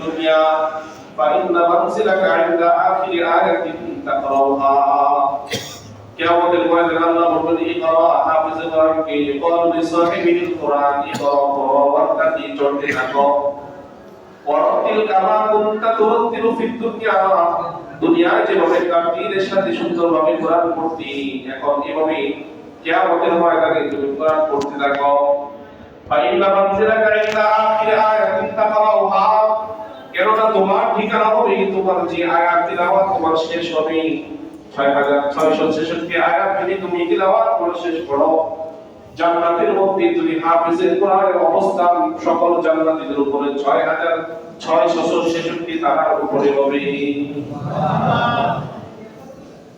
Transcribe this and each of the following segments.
الدنيا فإن منزلك عند آخر آية تقرأها কিয়ামতের ময়দানে আল্লাহ বলবেন ইকরা হাফিজ কোরআনকে قال لصاحبه القرآن اقرأ وارتقي চলতে থাকো ওয়ারাতিল কামা কুনতা তুরাতিলু ফিদ দুনিয়া দুনিয়ায় যেভাবে তাকদীরের সাথে সুন্দরভাবে কোরআন পড়তি এখন এভাবে কিয়ামতের ময়দানে তুমি কোরআন পড়তে থাকো ফাইন্না মানজিলাকা ইনদা আখির আয়াতিন তাকরাউহা কেননা তোমার ঠিকানা হবে তোমার যে আয়াত তিলাওয়াত তোমার শেষ হবে ছয় হাজার ছয়শো ছেষট্টি আয়াত যদি তুমি তিলাওয়াত করে শেষ করো, জান্নাতের মধ্যে তুমি হাফিজের কোরআনের অবস্থান সকল জান্নাতীদের উপরে ছয় হাজার ছয়শো ছেষট্টি তারার উপরে হবে।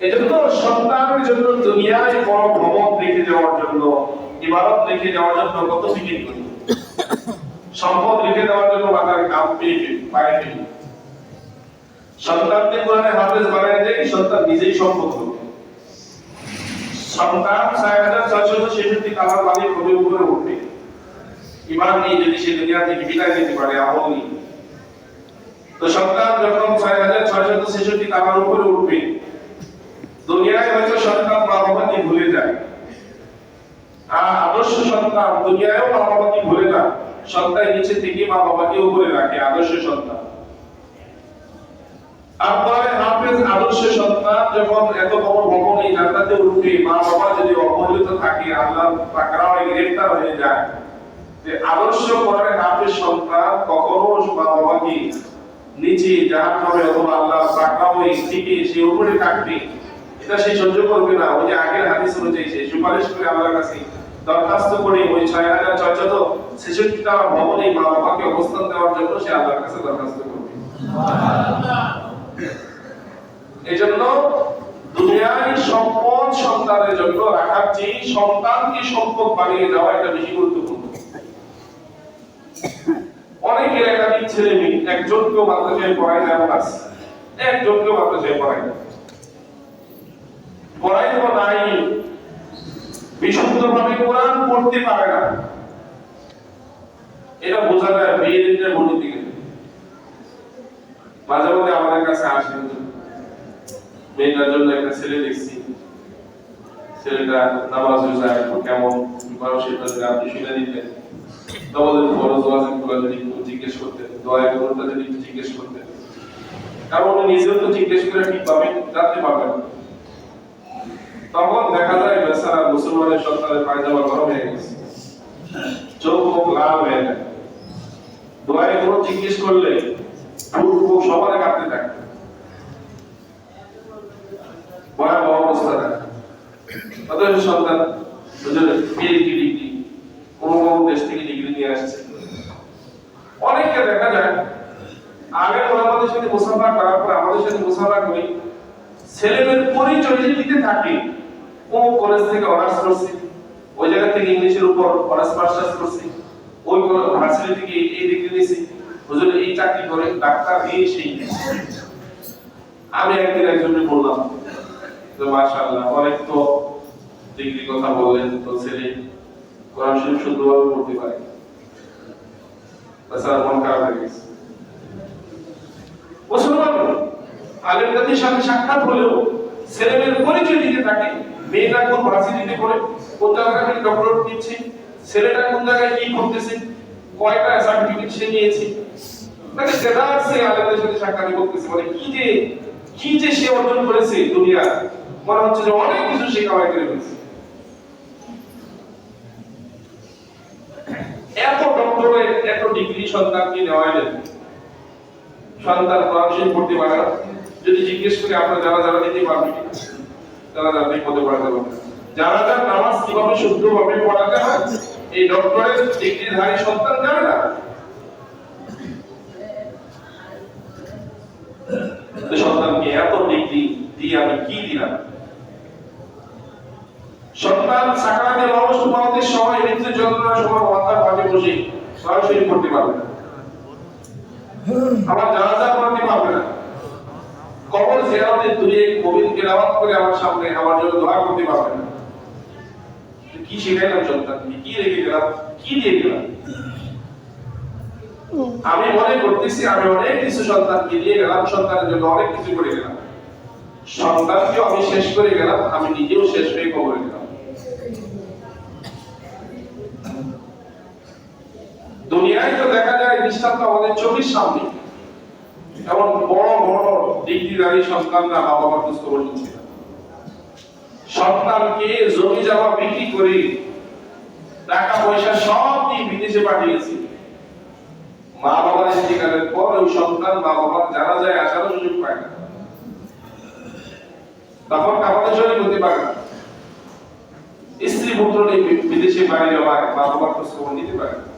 এজন্য সন্তানের জন্য দুনিয়ায় বড় ভ্রমণ রেখে যাওয়ার জন্য, ইবাদত রেখে যাওয়ার জন্য কত ফিকির করি? সম্পদ রেখে দেওয়ার জন্য মাথার কাম পেয়ে পায়ে ফেলি সন্তানকে কোরআনে হাফেজ বানায় দেয়, সন্তান নিজেই সম্পদ হবে। সন্তান ছয় হাজার ছয়শো ছেষট্টি কালার মালিক হবে উপরে উঠবে। ইমান নেই যদি সে দুনিয়া থেকে বিদায় নিতে পারে, আমল নেই। তো সন্তান যখন ছয় হাজার ছয়শো ছেষট্টি কালার উপরে উঠবে, দুনিয়ায় হয়তো সন্তান মা ভুলে যায়। আর আদর্শ সন্তান দুনিয়ায়ও মা ভুলে না সন্তান নিচে থেকে মা বাবাকে উপরে রাখে আদর্শ সন্তান। হাফেজ আদর্শ সন্তান যখন এত বড় জান্নাতে উঠবে মা বাবা যদি অবহেলিত থাকে, আল্লাহ পাকড়াও গ্রেফতার হয়ে যায়। যে আদর্শ কোরআনের হাফেজ সন্তান, কখনো মা বাবাকে নিচে নামে অথবা আল্লাহ পাকড়াও থেকে সে উপরে থাকবে, এটা সে সহ্য করবে না। ওই যে আগের হাদিস অনুযায়ী সে সুপারিশ করে আল্লাহর কাছে দরখাস্ত করে, ওই ছয় হাজার ছয়শত ছেষট্টিটা ভবনে মা বাবাকে অবস্থান দেওয়ার জন্য সে আল্লাহর কাছে দরখাস্ত করবে। এই দুনিয়ায় সম্পদ সন্তানের জন্য রাখার চেয়ে সন্তানকে সম্পদ বানিয়ে দেওয়া এটা বেশি গুরুত্বপূর্ণ। অনেকের একাধিক ছেলে মেয়ে, একজনকেও মাদ্রাসায় পড়ায় না এমন আছে। একজনকেও মাদ্রাসায় পড়ায় না। পড়াই তো নাই। বিশুদ্ধভাবে কোরআন পড়তে পারে না। এটা বোঝা যায় বিয়ের মনের দিকে। মাঝে মধ্যে আমাদের কাছে আসে। মেয়েটার জন্য একটা ছেলে দেখছি। ছেলেটা নামাজ এখন কেমন? বয়সের যদি আপনি শুনে দিতেন যদি জিজ্ঞেস করতেন, দোয়া যদি জিজ্ঞেস করতেন। কারণ উনি নিজেও তো জিজ্ঞেস করে ঠিক পাবেন জানতে পারবেন তখন দেখা যায়, বেচারা মুসলমানের সন্তানের পায়জামা গরম হয়ে গেছে। চোখ মুখ লাল হয়ে যায়। দোয়ায় কোনো জিজ্ঞেস করলে ফুট সবারে থাকে। ভয়াবহ অবস্থা থাকে। সন্তান কোনো কোনো দেখা যায় আগে মুসাফা করার পর আমাদের থাকে, ও কলেজ থেকে অনার্স করছে, ওই জায়গা থেকে ইংলিশের উপর অনার্স মাস্টার্স করছে। ওই ভার্সিটি থেকে এই ডিগ্রি নিয়েছে হুজুর, এই চাকরি করে ডাক্তার এই সেই আমি একদিন একজনকে বললাম তো মাশাআল্লাহ, অনেক তো ডিগ্রি কথা বললেন, তো ছেলে কোরআন শরীফ শুদ্ধভাবে পড়তে পারে। তাছাড়া মন খারাপ হয়ে গেছে। মুসলমান, আলেম জাতির সাথে সাক্ষাৎ হলেও ছেলেমেয়ের পরিচয় দিতে থাকে মেয়েটা কোন ভার্সিটিতে পড়ে, কোন জায়গায় ডক্টরেট নিচ্ছে ছেলেটা কোন জায়গায় কি করতেছে? কয়টা সার্টিফিকেট সে নিয়েছে? মানে সেটা সে আলেমদের সাথে সাক্ষাৎ করতেছে। মানে কি যে কি যে সে অর্জন করেছে দুনিয়া মনে হচ্ছে যে অনেক কিছু কামাই করে ফেলছে। এত ডক্টরেট এত ডিগ্রি সন্তানকে নেওয়া যায়? সন্তান শরীফ পড়তে পারে না। যদি জিজ্ঞেস করি, আপনারা যারা যারা দিতে পারবে কিনা যারা পড়াতে পারবে যারা যারা নামাজ কীভাবে শুদ্ধভাবে পড়াতে হয় এই ডক্টরের ডিগ্রিধারী সন্তান জানে না? সন্তানকে এত ডিগ্রি দিয়ে আমি কি দিলাম? সন্তান সাকারাতের অবস্থা পাওয়াতে সময় মৃত্যু যন্ত্রণার সময় ভাগে বসে সরাসরি করতে পারবে না। আমার জানাজা পড়তে পারবে না। কবর জিয়ারতে দূরে কবির তেলাওয়াত করে আমার সামনে আমার জন্য দোয়া করতে পারবে না। কি শিখাইলাম সন্তানকে কি রেখে গেলাম? কি দিয়ে গেলাম? আমি মনে করতেছি আমি অনেক কিছু সন্তানকে দিয়ে গেলাম, সন্তানের জন্য অনেক কিছু করে গেলাম। সন্তানকেও আমি শেষ করে গেলাম, আমি নিজেও শেষ হয়ে কবরে গেলাম। দুনিয়ায় তো দেখা যায় দৃষ্টান্ত আমাদের চোখের সামনে। এমন বড় বড় ডিগ্রিধারী সন্তানরা বাবা মার খোঁজ খবর নিচ্ছে না। সন্তানকে জমি জমা বিক্রি করে টাকা পয়সা সব দিয়ে বিদেশে পাঠিয়েছে। মা বাবার ইন্তিকালের পর ওই সন্তান মা বাবার জানা যায় আসারও সুযোগ পায় না। তখন কামাতে শরীর হতে পারে না। স্ত্রী পুত্র বিদেশে যাওয়ায় মা বাবার খোঁজ খবর নিতে পারে না।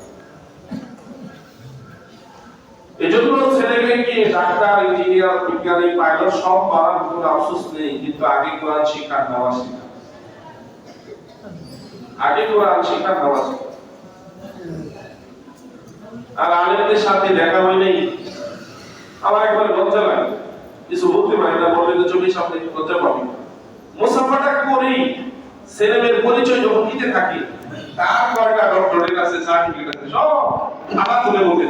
এজন্য ডাক্তার, ইঞ্জিনিয়ার, বিজ্ঞানী, পাইলট সব আফসোস নেই, কিন্তু আগে কোরআন শিক্ষা নেওয়া আগে কোরআন শিক্ষা নেওয়া আর আলেমদের সাথে দেখা হয় নাই। আমার একবার লজ্জা লাগে। কিছু বলতে পারি না, বললে তো চোখের সামনে লজ্জা পাবি। মুসাফাটা পরিচয় যখন দিতে ডক্টরের কাছে সার্টিফিকেট আছে সব আবার তুলে বলতে